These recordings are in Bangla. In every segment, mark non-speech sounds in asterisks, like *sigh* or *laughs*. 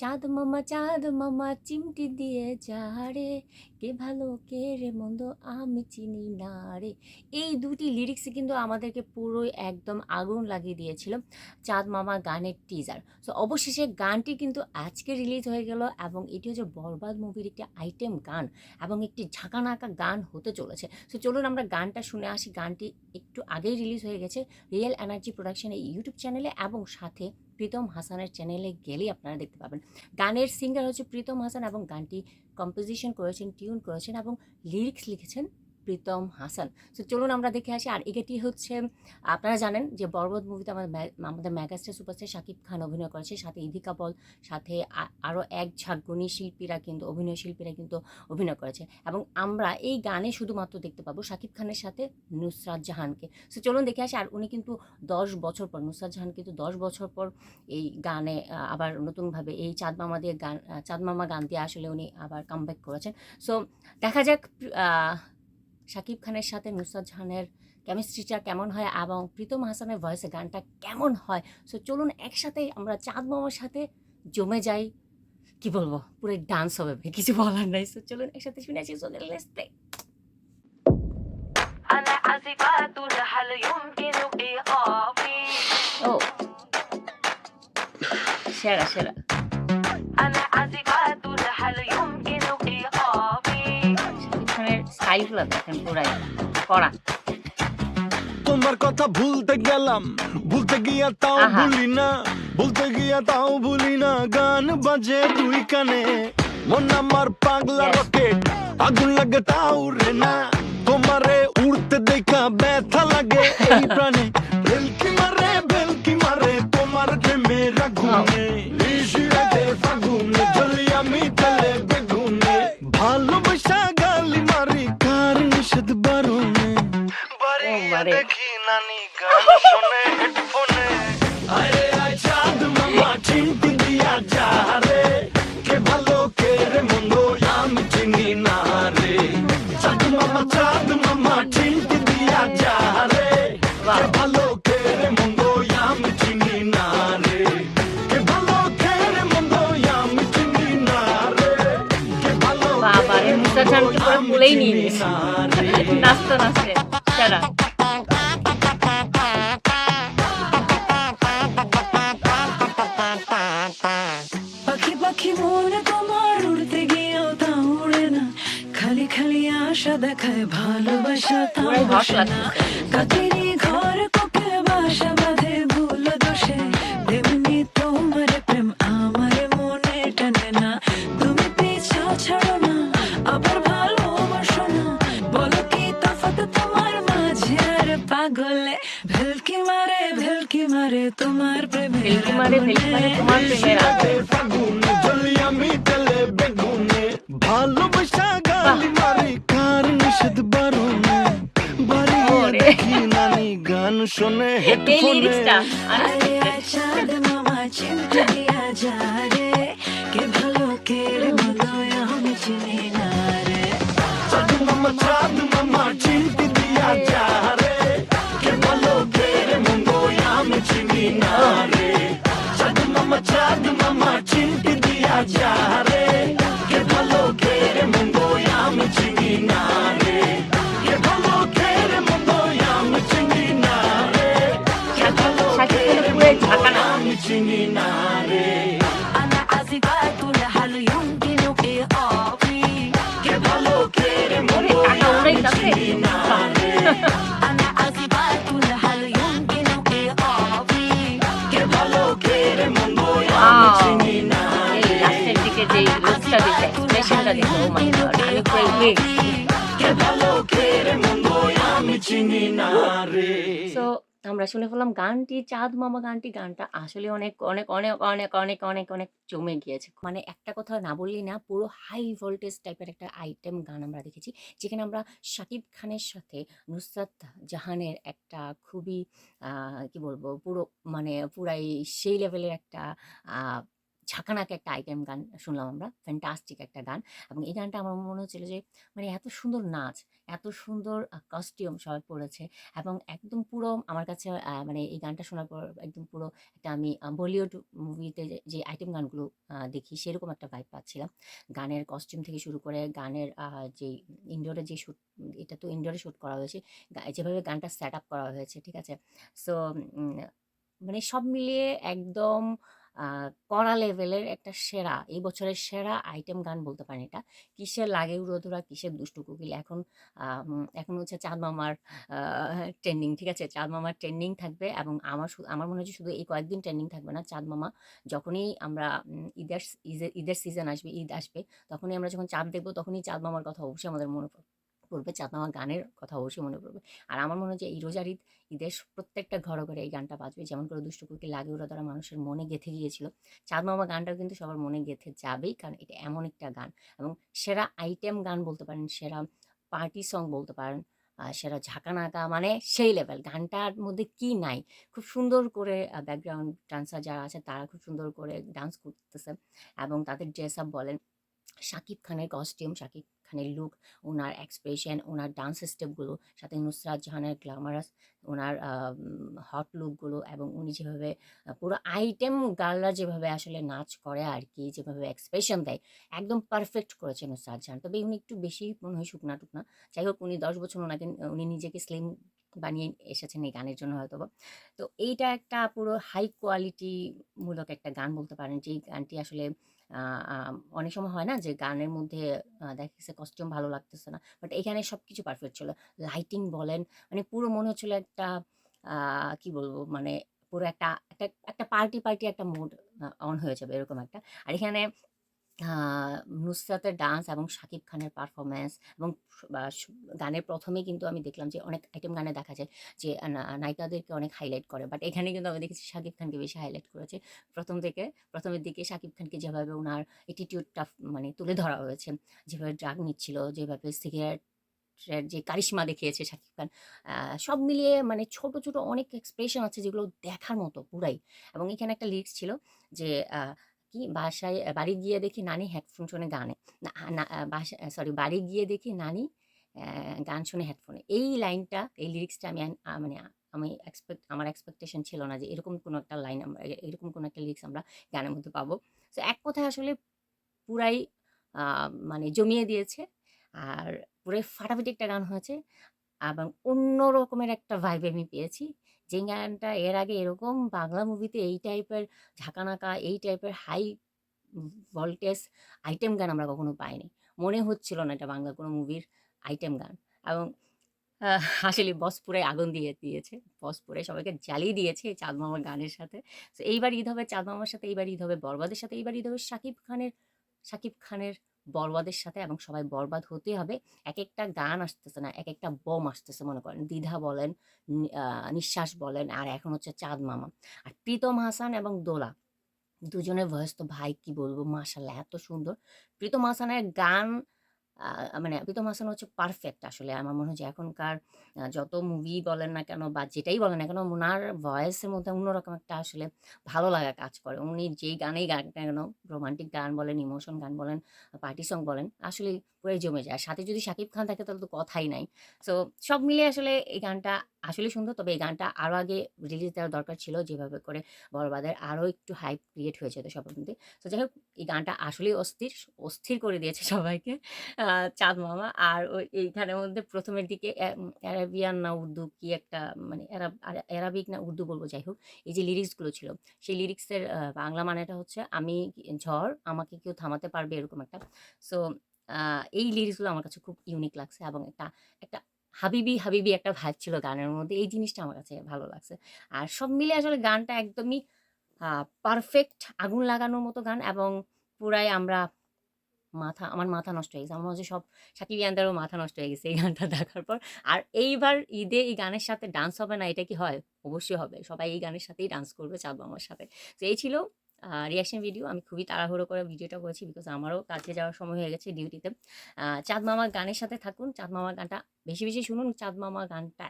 চাঁদ মামা চাঁদ মামা, চিমটি দিয়ে যা রে কে ভালো, কে রে মন্দ, আমি চিনি না রে। এই দুটি লিরিক্সে কিন্তু আমাদেরকে পুরোই একদম আগুন লাগিয়ে দিয়েছিল চাঁদ মামা গানের টিজার সো অবশেষে গানটি কিন্তু আজকে রিলিজ হয়ে গেল এবং এটি হচ্ছে বরবাদ মুভির একটি আইটেম গান এবং একটি ঝাঁকানাকা গান হতে চলেছে। সো চলুন আমরা গানটা শুনে আসি। গানটি একটু আগেই রিলিজ হয়ে গেছে। রিয়েল এনার্জি প্রোডাকশন এই ইউটিউব চ্যানেলে এবং সাথে প্রীতম হাসানের চ্যানেলে গেলেই আপনারা দেখতে পাবেন। গানের সিঙ্গার হচ্ছে প্রীতম হাসান এবং গানটি কম্পোজিশন করেছেন টিউন করেছেন এবং লিরিক্স লিখেছেন প্রীতম হাসান। সো চলুন আমরা দেখে আসি। আর এটি হচ্ছে, আপনারা জানেন যে বরবদ মুভিতে আমাদের আমাদের মেগাস্টার সুপারস্টার শাকিব খান অভিনয় করেছে, সাথে ইদিকা পল, সাথে আরও এক ঝাঁক গুণী শিল্পীরা কিন্তু, অভিনয় শিল্পীরা কিন্তু অভিনয় করেছে। এবং আমরা এই গানে শুধুমাত্র দেখতে পাবো শাকিব খানের সাথে নুসরাত জাহানকে। সো চলুন দেখে আসি। আর উনি কিন্তু দশ বছর পর, নুসরাত জাহান কিন্তু দশ বছর পর এই গানে আবার নতুনভাবে এই চাঁদ মামা দিয়ে গান চাঁদ মামা গান দিয়ে আসলে উনি আবার কামব্যাক করেছেন। সো দেখা যাক শাকিব খানের সাথে নুসরাত জাহানের কেমিস্ট্রিটা কেমন হয় এবং প্রীতম হাসানের ভয়েসে গানটা কেমন হয় সো চলুন একসাথে আমরা চাঁদ মামার সাথে জমে যাই কি বলবো পুরো ডান্স হবে ভাই, কিছু বলার নাই সো চলুন একসাথে শুনে আসি সোদের লেসতে أنا عازفة هل يمكن إيقافي ও সেরা সেরা أنا عازفة هل يمكن إيقافي শাকিব খানের স্টাইলগুলো দেখেন পুরাই করা তোমার কথা ভুলতে গেলাম ভুলতে গিয়া তাও ভুলি না ভুলতে গিয়া তাও ভুলি না গান বাজে দুই কানে। মন আমার পাগলা রকেট আগুন লাগে তাও রে না। তোমারে উড়তে দেখা ব্যথা লাগে এই *laughs* প্রাণে। ভেলকি মারে ভেলকি মারে তোমার প্রেমে রাগুনে নিশিরাতে ফাগুনে জ্বলি ভালো বাবা রে নুসরাত জাহানকে পুরো কোলেই নিয়ে নিয়েছে। না রে। নাচতে নাচতে। সেরা দেখায় ভালোবাসা তা পুরাই হট বসে না। কাকেরি ঘর কোকিল বাসা বাঁধে ভুল দোষে। তেমনি তোমার প্রেম আমার মনে টানে না। তুমি পিছা ছাড়ো না আবার ভালোবাসো না। বলো কি তফাৎ তোমার মাঝে? আর পাগলে ভেলকি মারে ভেলকি মারে তোমার প্রেমে ভেলকি মারে ভেলকি মারে তোমার প্রেমের আগুন। ফাগুনে জ্বলি আমি তেলে বেগুনে। ভালোবাসা গালি মারি নিষেধ বারণে বাড়িয়ে দেখি নানি গান শোনে হেডফোনে। লিরিক্সটা চাঁদ মামা চিমটে দিয়া যা রে। কে ভালো কে রে মন্দ আমি চিনি না রে। চাঁদ মামা চাঁদ মামা চিমটি দিয়া যা রে। কে ভালো কে রে মন্দ আমি চিনি না রে। চাঁদ মামা চাঁদ মামা চিমটি দিয়া যা রে। এক্সপ্রেশনটা দিতে ও মাই গড আমি পুরো উইক সো আমরা শুনে ফেললাম গানটি, চাঁদ মামা গানটি, গানটা আসলে অনেক অনেক অনেক অনেক অনেক অনেক অনেক জমে গিয়েছে। মানে একটা কথা না বললেই না, পুরো হাই ভোল্টেজ টাইপের একটা আইটেম গান আমরা দেখেছি, যেখানে আমরা শাকিব খানের সাথে নুসরাত জাহানের একটা খুবই কি বলব, পুরো মানে পুরাই সেই লেভেলের একটা ঝাঁকানাকে একটা আইটেম গান শুনলাম আমরা ফ্যান্টাস্টিক একটা গান। এবং এই গানটা আমার মনে হচ্ছিল যে মানে এত সুন্দর নাচ, এত সুন্দর কস্টিউম সবাই পড়েছে এবং একদম পুরো আমার কাছে মানে এই গানটা শোনার পর একদম পুরো একটা আমি বলিউড মুভিতে যে আইটেম গানগুলো দেখি সেরকম একটা ভাইব পাচ্ছিলাম। গানের কস্টিউম থেকে শুরু করে গানের যে ইনডোরে যে শ্যুট এটা তো ইনডোরে শ্যুট করা হয়েছে যেভাবে গানটা সেট আপ করা হয়েছে, ঠিক আছে? সো মানে সব মিলিয়ে একদম কড়া লেভেলের একটা সেরা, এই বছরের সেরা আইটেম গান বলতে পারেন এটা। কিসের লাগে উড়োধুরা, কিসের দুষ্টু কোকিল? এখন এখন হচ্ছে চাঁদ মামার ট্রেন্ডিং ঠিক আছে? চাঁদ মামার ট্রেন্ডিং থাকবে এবং আমার আমার মনে হচ্ছে শুধু এই কয়েকদিন ট্রেন্ডিং থাকবে না, চাঁদ মামা যখনই আমরা ঈদের- ঈদের সিজন আসবে, ঈদ আসবে, তখনই আমরা যখন চাঁদ দেখব, তখনই চাঁদ মামার কথা অবশ্যই আমাদের মনে পড়বে। পড়বে, চাঁদ মামা গানের কথা অবশ্যই মনে পড়বে। আর আমার মনে হয় যে এই রোজার ঈদ, ঈদের প্রত্যেকটা ঘরে ঘরে এই গানটা বাজবে। যেমন করে দুষ্টু কুকি লাগে ওরা তারা মানুষের মনে গেঁথে গিয়েছিল। চাঁদ মামা গানটাও কিন্তু সবার মনে গেঁথে যাবেই, কারণ এটা এমন একটা গান। এবং সেরা আইটেম গান বলতে পারেন, সেরা পার্টি সং বলতে পারেন সেরা ঝাঁকানাকা মানে সেই লেভেল। গানটার মধ্যে কি নাই? খুব সুন্দর করে ব্যাকগ্রাউন্ড ডান্সার যারা আছে তারা খুব সুন্দর করে ডান্স করতেছে। এবং তাদের ড্রেস আপ বলেন শাকিব খানের কস্টিউম শাকিব খানের লুক ওনার এক্সপ্রেশন ওনার ডান্স স্টেপগুলো সাথে নুসরাত জাহানের গ্ল্যামারাস ওনার হট লুকগুলো এবং উনি যেভাবে পুরো আইটেম গার্লরা যেভাবে আসলে নাচ করে আর কি, যেভাবে এক্সপ্রেশন দেয়, একদম পারফেক্ট করেছে নুসরাত জাহান তবে উনি একটু বেশি মনে হয় শুকনা টুকনা যাই হোক, উনি দশ বছর ওনাকে, উনি নিজেকে স্লিম বানিয়ে এসেছেন এই গানের জন্য হয়তো। তো এইটা একটা পুরো হাই কোয়ালিটি মূলক একটা গান বলতে পারেন যে গানটি আসলে অনেক সময় হয় না যে গানের মধ্যে দেখা গেছে কস্টিউম ভালো লাগতেছে না। বাট এখানে সব কিছু পারফেক্ট ছিল। লাইটিং বলেন মানে পুরো মনে হচ্ছিল একটা কি বলব মানে পুরো একটা একটা একটা পার্টি পার্টি একটা মুড অন হয়ে যাবে এরকম একটা। আর এখানে নুসরাতের ডান্স এবং শাকিব খানের পারফরমেন্স এবং গানের প্রথমেই কিন্তু আমি দেখলাম যে অনেক আইটেম গানে দেখা যায় যে নায়িকাদেরকে অনেক হাইলাইট করে। বাট এখানে কিন্তু আমি দেখেছি শাকিব খানকে বেশি হাইলাইট করেছে। প্রথম থেকে, প্রথমের দিকে শাকিব খানকে যেভাবে ওনার অ্যাটিটিউডটা মানে তুলে ধরা হয়েছে, যেভাবে ড্রাগ নিচ্ছিল, যেভাবে সিগারেট যে কারিশমা দেখিয়েছে শাকিব খান সব মিলিয়ে মানে ছোট ছোট অনেক এক্সপ্রেশন আছে যেগুলো দেখার মতো পুরাই। এবং এখানে একটা লিরিক্স ছিল যে কি? বাসায় বাড়ি গিয়ে দেখি নানি হেডফোন শুনে গানে। বাসা সরি, বাড়ি গিয়ে দেখি নানি গান শুনে হেডফোনে। এই লাইনটা, এই লিরিক্সটা আমি মানে আমি এক্সপেক্ট আমার এক্সপেকটেশন ছিল না যে এরকম কোনো একটা লাইন আমরা এরকম কোনো একটা লিরিক্স আমরা গানের মধ্যে পাবো। সো এক কথায় আসলে পুরাই মানে জমিয়ে দিয়েছে। আর পুরাই ফাটাফাটি একটা গান হয়েছে। এবং অন্য রকমের একটা ভাইব আমি পেয়েছি। যে গানটা এর আগে এরকম বাংলা মুভিতে এই টাইপের ঝাঁকানাকা, এই টাইপের হাই ভোল্টেজ আইটেম গান আমরা কখনো পাইনি। মনে হচ্ছিল না এটা বাংলা কোনো মুভির আইটেম গান। এবং আসলে বস পুরাই আগুন দিয়ে দিয়েছে। বস পুরাই সবাইকে জ্বালিয়ে দিয়েছে চাঁদ মামার গানের সাথে। তো এইবার ঈদ হবে, চাঁদ মামার সাথে, এইবার ঈদ হবে, বরবাদের সাথে, এইবার ঈদ হবে শাকিব খানের শাকিব খানের বরবাদের সাথে এবং সবাই বরবাদ হতে হবে। এক একটা গান আসতেছে না এক একটা বোম আসতেছে মনে করেন। দ্বিধা বলেন নিঃশ্বাস বলেন, আর এখন হচ্ছে চাঁদ মামা। আর প্রীতম হাসান এবং দোলা, দুজনের ভয়েস তো ভাই কি বলব মাসাল্লাহ এত সুন্দর। প্রীতম হাসানের গান মানে প্রীতম হাসান হচ্ছে পারফেক্ট আসলে। আমার মনে হয় এখনকার যত মুভি বলেন না কেন বা যেটাই বলেন না কেন, ওনার ভয়েসের মধ্যে অন্যরকম একটা আসলে ভালো লাগা কাজ করে। উনি যেই গানেই গান না কেন রোমান্টিক গান বলেন ইমোশন গান বলেন পার্টি সং বলেন আসলে পুরাই জমে যায়। সাথে যদি শাকিব খান থাকে তাহলে তো কথাই নাই। সো সব মিলে আসলে এই গানটা আসলে সুন্দর। তবে এই গানটা আরও আগে রিলিজ দেওয়ার দরকার ছিল, যেভাবে করে বরবাদের আরও একটু হাইপ ক্রিয়েট হয়ে যেত সবার মধ্যে তো যাই হোক, এই গানটা আসলেই অস্থির অস্থির করে দিয়েছে সবাইকে। চাঁদ মামা আর ওই এইখানের মধ্যে প্রথমের দিকে অ্যা- অ্যারাবিয়ান না উর্দু কি একটা মানে অ্যারাবিক না উর্দু বলব যাই হোক, এই যে লিরিক্সগুলো ছিল, সেই লিরিক্সের বাংলা মানেটা হচ্ছে আমি ঝড়, আমাকে কেউ থামাতে পারবে এরকম একটা। সো এই লিরিক্সগুলো আমার কাছে খুব ইউনিক লাগছে এবং একটা একটা হাবিবি হাবিবি একটা ভাইব ছিল গানের মধ্যে। এই জিনিসটা আমার কাছে ভালো লাগছে। আর সব মিলে আসলে গানটা একদমই পারফেক্ট আগুন লাগানোর মতো গান এবং পুরাই আমরা মাথা, আমার মাথা নষ্ট হয়ে গেছে। আমার হচ্ছে সব সাকিব ইয়ানদারও মাথা নষ্ট হয়ে গেছে এই গানটা দেখার পর। আর এইবার ঈদে এই গানের সাথে ডান্স হবে না, এটা কি হয়? অবশ্যই হবে। সবাই এই গানের সাথেই ডান্স করবে, চাঁদ মামার সাথে। তো এই ছিল রিয়াকশন ভিডিও আমি খুবই তাড়াহুড়ো করে ভিডিওটা করেছি বিকজ আমারও কাজে যাওয়ার সময় হয়ে গেছে ডিউটিতে চাঁদ মামার গানের সাথে থাকুন, চাঁদ মামার গানটা বেশি বেশি শুনুন, চাঁদ মামা গানটা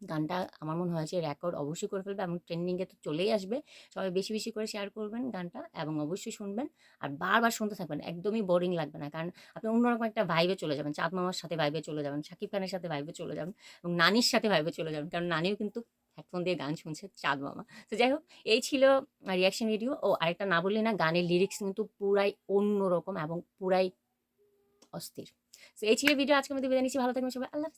গানটা আমার মনে হয় যে রেকর্ড অবশ্যই করে ফেলবে এবং ট্রেন্ডিংয়ে তো চলেই আসবে। সবাই বেশি বেশি করে শেয়ার করবেন গানটা এবং অবশ্যই শুনবেন। আর বারবার শুনতে থাকবেন, একদমই বোরিং লাগবে না, কারণ আপনি অন্যরকম একটা ভাইবে চলে যাবেন, চাঁদ মামার সাথে ভাইবে চলে যাবেন শাকিব খানের সাথে ভাইবে চলে যাবেন এবং নানির সাথে ভাইবে চলে যাবেন, কারণ নানিও কিন্তু হেডফোন দিয়ে গান শুনছে, চাঁদ মামা। তো যাই হোক, এই ছিল রিয়াকশন ভিডিও ও আরেকটা না বললে না, গানের লিরিক্স কিন্তু পুরাই অন্যরকম এবং পুরাই অস্থির। তো এই ছিল ভিডিও আজকে আমি বিদায় নিচ্ছি। ভালো থাকবেন সবাই। আল্লাহ